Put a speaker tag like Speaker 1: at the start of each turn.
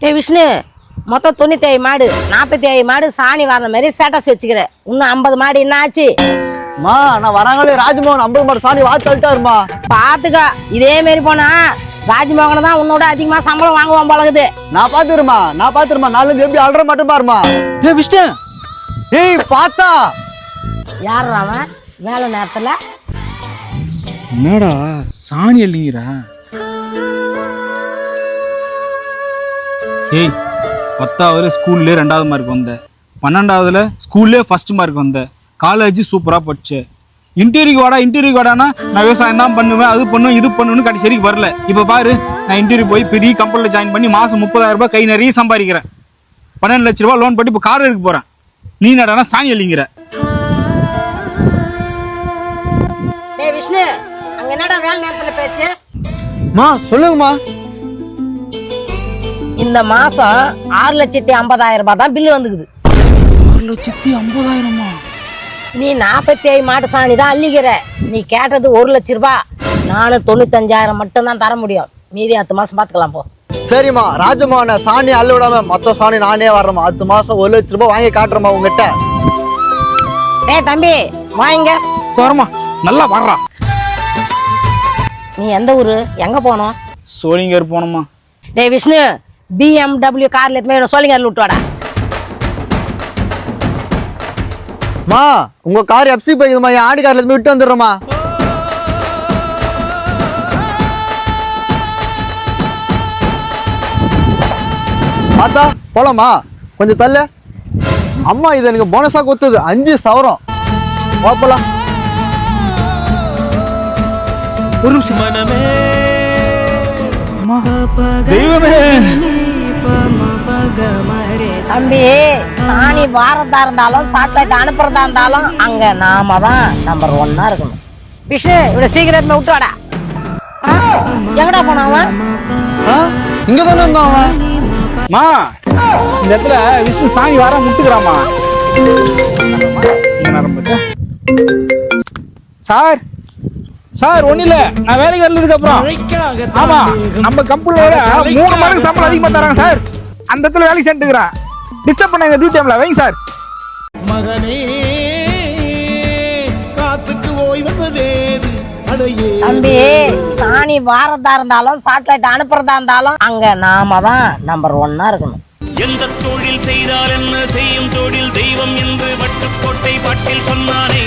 Speaker 1: டே விஷ்ணு மொத்தம் தொண்ணூத்தி ஐదు மாடு நாற்பத்தி ஐదు மாடு சாணி வர மாதிரி ஸ்டேட்டஸ் வச்சுக்கிற. இன்னும் ஐம்பது மாடு என்ன ஆச்சு?
Speaker 2: மா நான் வராங்களே ராஜ்மோகன் ஐம்பது மாடு சாணி வாத்து தள்ளிட்டாருமா?
Speaker 1: பாத்துக்க இதே மாதிரி போனா ராஜ்மோகனை தான் உன்னோட அதிகமா சம்பளம் வாங்குவான் பழகுது
Speaker 2: நான் பாத்துருமா நான் பாத்துருமா நாலு எப்படி அல்ற மட்டும் பாருமா
Speaker 3: ஏ விஷ்ணு.
Speaker 2: ஏய் பார்த்தா
Speaker 1: யார் அவன்? வேலை நேரத்துல?
Speaker 3: என்னடா சாணி இல்லைங்கிறா ஏய் பத்தாவதுல ஸ்கூல்லே ரெண்டாவது மார்க் வந்த. பன்னெண்டாவதுல ஸ்கூல்லே ஃபர்ஸ்ட் மார்க் வந்த. காலேஜ் சூப்பரா படிச்ச இன்டர்வியூ வாடா இன்டர்வியூ வாடானா நான் விவசாயம் தான் பண்ணுவேன் அது பண்ணுவேன் இது பண்ணுவேன்னு கடைசி வரைக்கும் வரல. இப்போ பாரு நான் இன்டர்வியூ போய் பெரிய கம்பெனியில் ஜாயின் பண்ணி மாசம் முப்பதாயிரம் ரூபாய் கை நிறைய சம்பாதிக்கிறேன். பன்னெண்டு லட்ச ரூபாய் லோன் போட்டு இப்போ கார் எடுக்க போறேன். நீ நடனா சாணி
Speaker 1: டேய் விஷ்ணு அங்க என்னடா வேலை நேரத்துல பேச்சு?
Speaker 2: மா சொல்லுங்கம்மா.
Speaker 1: இந்த மாசம் ஆறு லட்சத்தி ஐம்பதாயிரம் ரூபாய் தான் பில்லு வந்துக்குது.
Speaker 3: ஒரு லட்சத்தி ஐம்பதாயிரமா?
Speaker 1: நீ நாற்பத்தி ஐదు மாட்டு சாணி தான் அள்ளிக்கிற. நீ கேட்டது ஒரு லட்ச ரூபாய். நானும் தொண்ணூத்தஞ்சாயிரம் மட்டும் தான் தர முடியும். மீதி அடுத்த மாசம் பார்த்துக்கலாம் போ.
Speaker 2: சரிம்மா ராஜமோகனை சாணி அள்ள விடாம மொத்த சாணி நானே வர்றேம்மா. அடுத்த மாசம் ஒரு லட்ச ரூபாய் வாங்கி காட்டுறேம்மா உங்ககிட்ட.
Speaker 1: டேய் தம்பி வாங்க.
Speaker 3: வரமா நல்லா வர்றா.
Speaker 1: நீ எந்த ஊரு? எங்க போனோம்?
Speaker 3: சோழிங்கர் போனோமா
Speaker 1: டேய் விஷ்ணு பிஎம்டபிள்யூ கார்ல எத்தமே சொல்லிங்க விட்டுவாடா
Speaker 2: மா உங்க கார் எப்சி போய்க்குதுமா என் ஆடி கார்ல இருந்து விட்டு வந்துடுறேம்மா. பார்த்தா போலாமா கொஞ்சம் தள்ளு. அம்மா இது எனக்கு போனஸா கொடுத்தது. அஞ்சு சவரம். வா போலாம்.
Speaker 3: ஒரு நிமிஷம்.
Speaker 1: தம்பி சாணி வாரதா இருந்தாலும் சாக்லேட் அனுப்புறதா இருந்தாலும் அங்க நாம தான் நம்பர் ஒன்னா இருக்கணும். விஷ்ணு இவனை சீக்கிரமே விட்டுவாடா ஆ, எங்கடா
Speaker 2: ஆ? இங்க தானே இருந்தான் அவன்?
Speaker 3: மா இந்த இடத்துல விஷ்ணு சாமி வர முட்டுக்கிறாமா. சார் சார் ஒண்ணு இல்ல நான் வேலைக்கு வந்ததுக்கு அப்புறம். ஆமா நம்ம கம்பெனியோட மூணு மடங்கு சம்பளம் அதிகமா தராங்க சார். அந்த இடத்துல வேலைக்கு சேர்ந்துக்கிறேன் டிஸ்டர்ப் பண்ணாங்க டியூட்டி டைம்ல வைங்க சார்.
Speaker 4: மகனே காத்துக்கு ஓய்வதேது அடையே.
Speaker 1: தம்பி சாணி வாரதா இருந்தாலும் சாக்லேட் அனுப்புறதா இருந்தாலும் அங்க நாம தான் நம்பர் ஒன்னா இருக்கணும்.
Speaker 5: எந்த தொழில் செய்தால் என்ன செய்யும் தொழில்? தெய்வம் என்று வட்டுக்கோட்டை பாட்டில் சொன்னானே.